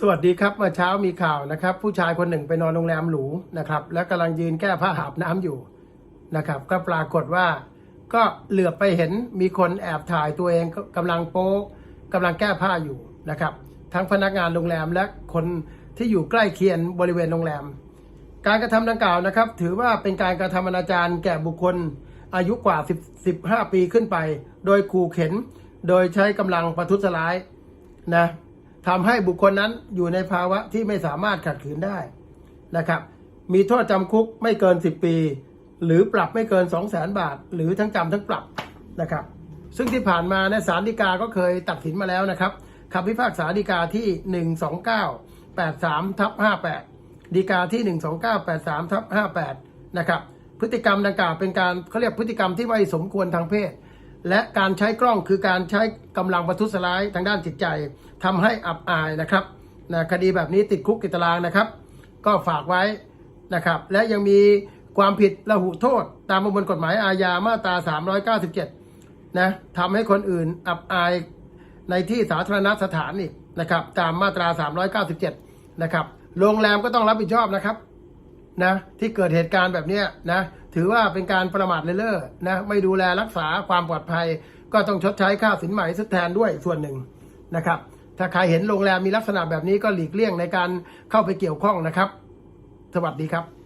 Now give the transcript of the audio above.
สวัสดีครับเมื่อเช้ามีข่าวนะครับ ผู้ชายคนหนึ่งไปนอนโรงแรมหรูนะครับ แล้วกำลังยืนแก้ผ้าหาบน้ำอยู่นะครับ ก็ปรากฏว่า ก็เหลือบไปเห็นมีคนแอบถ่ายตัวเองกำลังโป๊กำลังแก้ผ้าอยู่นะครับ ทั้งพนักงานโรงแรมและคนที่อยู่ใกล้เคียงบริเวณโรงแรม การกระทำดังกล่าวนะครับ ถือว่าเป็นการกระทำอนาจารแก่บุคคลอายุกว่า 15 ปีขึ้นไป โดยขู่เข็น โดยใช้กำลังประทุษร้ายนะ ทำให้บุคคลนั้นอยู่ในภาวะที่ไม่สามารถขัดขืนได้นะครับ มีโทษจำคุกไม่เกิน 10 ปี หรือปรับไม่เกิน 2 0 0แสนบาท หรือทั้งจำทั้งปรับนะครับ ซึ่งที่ผ่านมาในศาลฎีกาก็เคยตัดสินมาแล้วนะครับคำพิพากษาฎีกาที่ 12983ทับ58ดีกาที่ 12983ทับ58นะครับพฤติกรรมดังกล่าวเป็นการเขาเรียกพฤติกรรมที่ไม่สมควรทางเพศ และการใช้กล้องคือการใช้กำลังประทุษร้ายทางด้านจิตใจทำให้อับอายนะครับนะคดีแบบนี้ติดคุกติดตารางนะครับ ก็ฝากไว้นะครับ และยังมีความผิดระหุโทษ ตามประมวลกฎหมายอาญามาตรา 397 นะทำให้คนอื่นอับอายในที่สาธารณสถานอีกนะครับ ตามมาตรา 397 นะครับ โรงแรมก็ต้องรับผิดชอบนะครับนะที่เกิดเหตุการณ์แบบนี้นะ ถือว่าเป็นการประมาทเล่อนะไม่ดูแลรักษาความปลอดภัย ก็ต้องชดใช้ค่าสินไหมทดแทนด้วยส่วนหนึ่งนะครับ ถ้าใครเห็นโรงแรมมีลักษณะแบบนี้ก็หลีกเลี่ยงในการเข้าไปเกี่ยวข้องนะครับ สวัสดีครับ